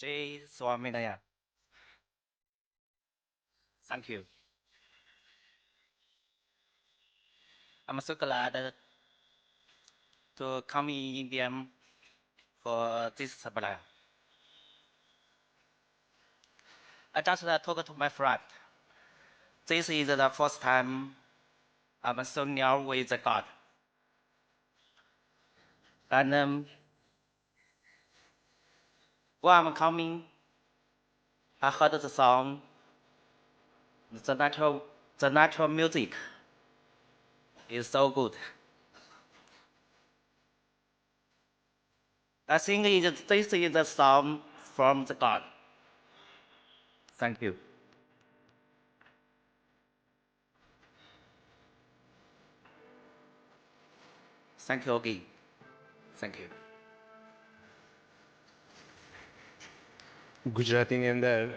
Swaminarayan. Thank you. I'm so glad to come in India for this supply. I just uh, talked to my friend. This is the first time I'm so near with God. And um, while I'm coming, I heard the song, the natural, the natural music is so good. I think this is the song from the God. Thank you. Thank you again. Thank you. ગુજરાતીની અંદર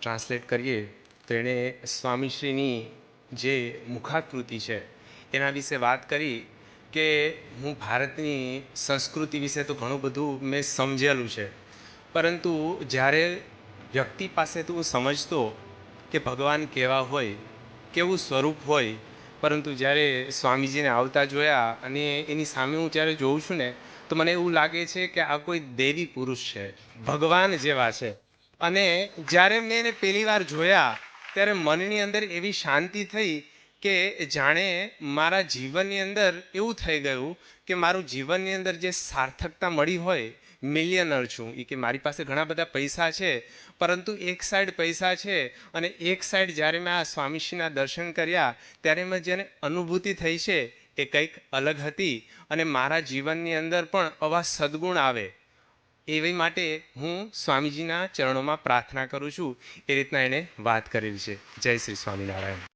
translate કરીએ, તો એણે સ્વામીશ્રીની જે મુખાકૃતિ છે, એના વિશે વાત કરી કે હું ભારતની સંસ્કૃતિ વિશે તો ઘણું બધું મેં સમજેલું છે. પરંતુ જ્યારે વ્યક્તિ પાસેથી હું સમજતો કે ભગવાન કેવા હોય, કેવું સ્વરૂપ હોય, પરંતુ જ્યારે સ્વામીજીને આવતા જોયા અને એની સામે હું જ્યારે જોઉં છું ને, તો મને એવું લાગે છે કે આ કોઈ દેવી પુરુષ છે, ભગવાન જેવા છે. અને જ્યારે મેં એને પહેલી વાર જોયા, ત્યારે મનની અંદર એવી શાંતિ થઈ કે જાણે મારા જીવનની અંદર એવું થઈ ગયું કે મારું જીવનની અંદર જે સાર્થકતા મળી હોય મિલિયનર છું. એ કે મારી પાસે ઘણા બધા પૈસા છે, પરંતુ એક સાઈડ પૈસા છે અને એક સાઈડ જ્યારે મેં આ સ્વામીશ્રીના દર્શન કર્યા, ત્યારે મેં જેને અનુભૂતિ થઈ છે, એ કંઈક અલગ હતી અને મારા જીવનની અંદર પણ આવા સદગુણ આવે. એવી માટે હું સ્વામીજીના ચરણોમાં પ્રાર્થના કરું છું. એ રીતના એણે વાત કરેલી છે. જય શ્રી સ્વામિનારાયણ.